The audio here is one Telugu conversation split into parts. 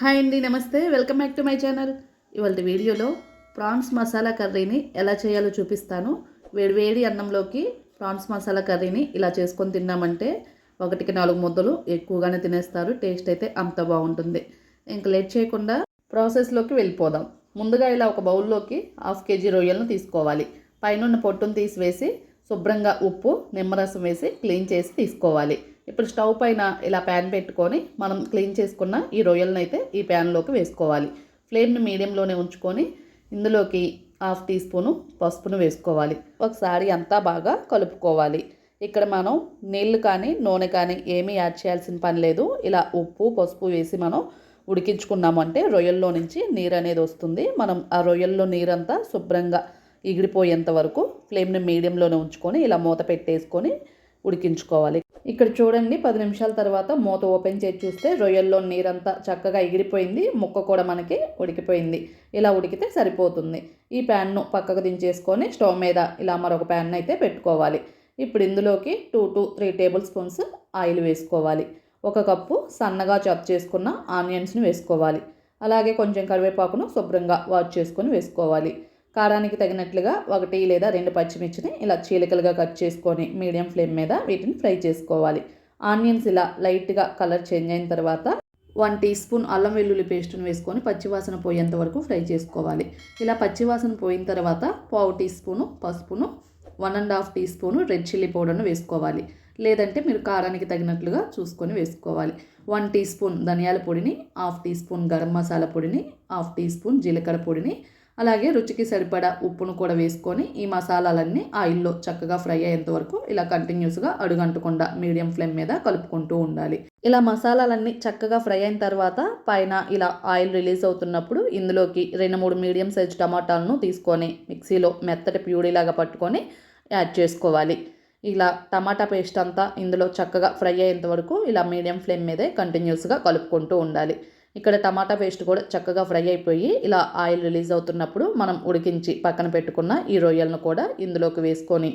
హాయ్ అండి నమస్తే. Welcome back to my channel. ఇవాళ వీడియోలో ప్రాన్స్ మసాలా కర్రీని ఎలా చేయాలో చూపిస్తాను. వేడివేడి అన్నంలోకి ప్రాన్స్ మసాలా కర్రీని ఇలా చేసుకొని తిన్నామంటే ఒకటికి నాలుగు ముద్దలు ఎక్కువగానే తినేస్తారు. టేస్ట్ అయితే అంత బాగుంటుంది. ఇంకా లేట్ చేయకుండా ప్రాసెస్లోకి వెళ్ళిపోదాం. ముందుగా ఇలా ఒక బౌల్లోకి హాఫ్ కేజీ రొయ్యలను తీసుకోవాలి. పైన పొట్టును తీసివేసి శుభ్రంగా ఉప్పు నిమ్మరసం వేసి క్లీన్ చేసి తీసుకోవాలి. ఇప్పుడు స్టవ్ పైన ఇలా ప్యాన్ పెట్టుకొని మనం క్లీన్ చేసుకున్న ఈ రొయ్యలను అయితే ఈ ప్యాన్లోకి వేసుకోవాలి. ఫ్లేమ్ని మీడియంలోనే ఉంచుకొని ఇందులోకి హాఫ్ టీ స్పూను పసుపును వేసుకోవాలి. ఒకసారి అంతా బాగా కలుపుకోవాలి. ఇక్కడ మనం నీళ్ళు కానీ నూనె కానీ ఏమీ యాడ్ చేయాల్సిన పని లేదు. ఇలా ఉప్పు పసుపు వేసి మనం ఉడికించుకున్నామంటే రొయ్యల్లో నుంచి నీరు అనేది వస్తుంది. మనం ఆ రొయ్యల్లో నీరంతా శుభ్రంగా ఎగిరిపోయేంత వరకు ఫ్లేమ్ని మీడియంలోనే ఉంచుకొని ఇలా మూత పెట్టేసుకొని ఉడికించుకోవాలి. ఇక్కడ చూడండి పది నిమిషాల తర్వాత మూత ఓపెన్ చేసి చూస్తే రొయ్యల్లో నీరంతా చక్కగా ఎగిరిపోయింది ముక్క కూడా మనకి ఉడికిపోయింది. ఇలా ఉడికితే సరిపోతుంది. ఈ ప్యాన్ను పక్కకు దించేసుకొని స్టవ్ మీద ఇలా మరొక ప్యాన్ అయితే పెట్టుకోవాలి. ఇప్పుడు ఇందులోకి two to three tablespoons oil వేసుకోవాలి. ఒక కప్పు సన్నగా చాప్ చేసుకున్న ఆనియన్స్ని వేసుకోవాలి. అలాగే కొంచెం కరివేపాకును శుభ్రంగా వాష్ చేసుకొని వేసుకోవాలి. కారానికి తగినట్లుగా ఒకటి లేదా రెండు పచ్చిమిర్చిని ఇలా చీలికలుగా కట్ చేసుకొని మీడియం ఫ్లేమ్ మీద వీటిని ఫ్రై చేసుకోవాలి. ఆనియన్స్ ఇలా లైట్గా కలర్ చేంజ్ అయిన తర్వాత వన్ టీ స్పూన్ అల్లం వెల్లుల్లి పేస్ట్ని వేసుకొని పచ్చివాసన పోయేంత వరకు ఫ్రై చేసుకోవాలి. ఇలా పచ్చివాసన పోయిన తర్వాత పావు టీ స్పూను పసుపును one and half teaspoon red chilli పౌడర్ను వేసుకోవాలి. లేదంటే మీరు కారానికి తగినట్లుగా చూసుకొని వేసుకోవాలి. వన్ టీ స్పూన్ ధనియాల పొడిని half teaspoon garam masala పొడిని హాఫ్ టీ స్పూన్ జీలకర్ర పొడిని అలాగే రుచికి సరిపడా ఉప్పును కూడా వేసుకొని ఈ మసాలాలన్నీ ఆయిల్లో చక్కగా ఫ్రై అయ్యేంత వరకు ఇలా కంటిన్యూస్గా అడుగంటకుండా మీడియం ఫ్లేమ్ మీద కలుపుకుంటూ ఉండాలి. ఇలా మసాలాలన్నీ చక్కగా ఫ్రై అయిన తర్వాత పైన ఇలా ఆయిల్ రిలీజ్ అవుతున్నప్పుడు ఇందులోకి రెండు మూడు మీడియం సైజ్ టమాటాలను తీసుకొని మిక్సీలో మెత్తటి ప్యూడీలాగా పట్టుకొని యాడ్ చేసుకోవాలి. ఇలా టమాటా పేస్ట్ అంతా ఇందులో చక్కగా ఫ్రై అయ్యేంత వరకు ఇలా మీడియం ఫ్లేమ్ మీదే కంటిన్యూస్గా కలుపుకుంటూ ఉండాలి. ఇక్కడ టమాటా పేస్ట్ కూడా చక్కగా ఫ్రై అయిపోయి ఇలా ఆయిల్ రిలీజ్ అవుతున్నప్పుడు మనం ఉడికించి పక్కన పెట్టుకున్న ఈ రొయ్యలను కూడా ఇందులోకి వేసుకొని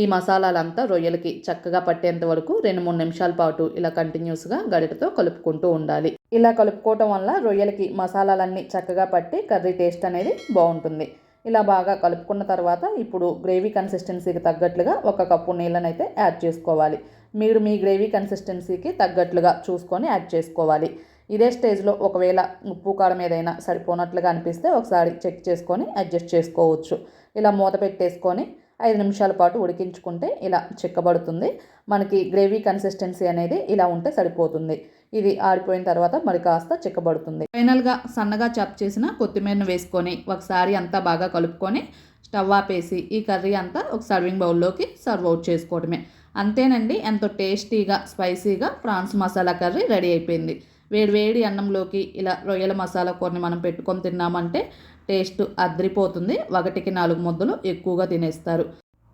ఈ మసాలాలంతా రొయ్యలకి చక్కగా పట్టేంత వరకు రెండు మూడు నిమిషాల పాటు ఇలా కంటిన్యూస్గా గడిటతో కలుపుకుంటూ ఉండాలి. ఇలా కలుపుకోవటం వల్ల రొయ్యలకి మసాలాలన్నీ చక్కగా పట్టి కర్రీ టేస్ట్ అనేది బాగుంటుంది. ఇలా బాగా కలుపుకున్న తర్వాత ఇప్పుడు గ్రేవీ కన్సిస్టెన్సీకి తగ్గట్లుగా ఒక కప్పు నీళ్ళనైతే యాడ్ చేసుకోవాలి. మీరు మీ గ్రేవీ కన్సిస్టెన్సీకి తగ్గట్లుగా చూసుకొని యాడ్ చేసుకోవాలి. ఇదే స్టేజ్లో ఒకవేళ ఉప్పు కారం ఏదైనా సరిపోనట్లుగా అనిపిస్తే ఒకసారి చెక్ చేసుకొని అడ్జస్ట్ చేసుకోవచ్చు. ఇలా మూత పెట్టేసుకొని ఐదు నిమిషాల పాటు ఉడికించుకుంటే ఇలా చిక్కబడుతుంది. మనకి గ్రేవీ కన్సిస్టెన్సీ అనేది ఇలా ఉంటే సరిపోతుంది. ఇది ఆరిపోయిన తర్వాత మరి కాస్త చిక్కబడుతుంది. ఫైనల్గా సన్నగా చాప్ చేసిన కొత్తిమీరను వేసుకొని ఒకసారి అంతా బాగా కలుపుకొని స్టవ్ ఆపేసి ఈ కర్రీ అంతా ఒక సర్వింగ్ బౌల్లోకి సర్వ్ అవుట్ చేసుకోవడమే. అంతేనండి ఎంతో టేస్టీగా స్పైసీగా ప్రాన్స్ మసాలా కర్రీ రెడీ అయిపోయింది. వేడివేడి అన్నంలోకి ఇలా రొయ్యల మసాలా కూరని మనం పెట్టుకొని తిన్నామంటే టేస్ట్ అద్రిపోతుంది. ఒకటికి నాలుగు ముద్దలు ఎక్కువగా తినేస్తారు.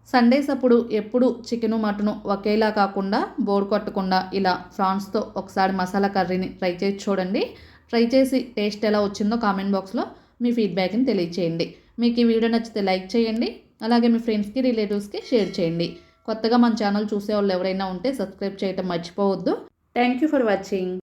సండేస్ అప్పుడు ఎప్పుడు చికెను మటను ఒకేలా కాకుండా బోర్ కొట్టకుండా ఇలా ఫ్రాన్స్తో ఒకసారి మసాలా కర్రీని ట్రై చేసి చూడండి. ట్రై చేసి టేస్ట్ ఎలా వచ్చిందో కామెంట్ బాక్స్లో మీ ఫీడ్బ్యాక్ని తెలియచేయండి. మీకు ఈ వీడియో నచ్చితే లైక్ చేయండి. అలాగే మీ ఫ్రెండ్స్కి రిలేటివ్స్కి షేర్ చేయండి. కొత్తగా మన ఛానల్ చూసే వాళ్ళు ఎవరైనా ఉంటే సబ్స్క్రైబ్ చేయటం మర్చిపోవద్దు. Thank you for watching.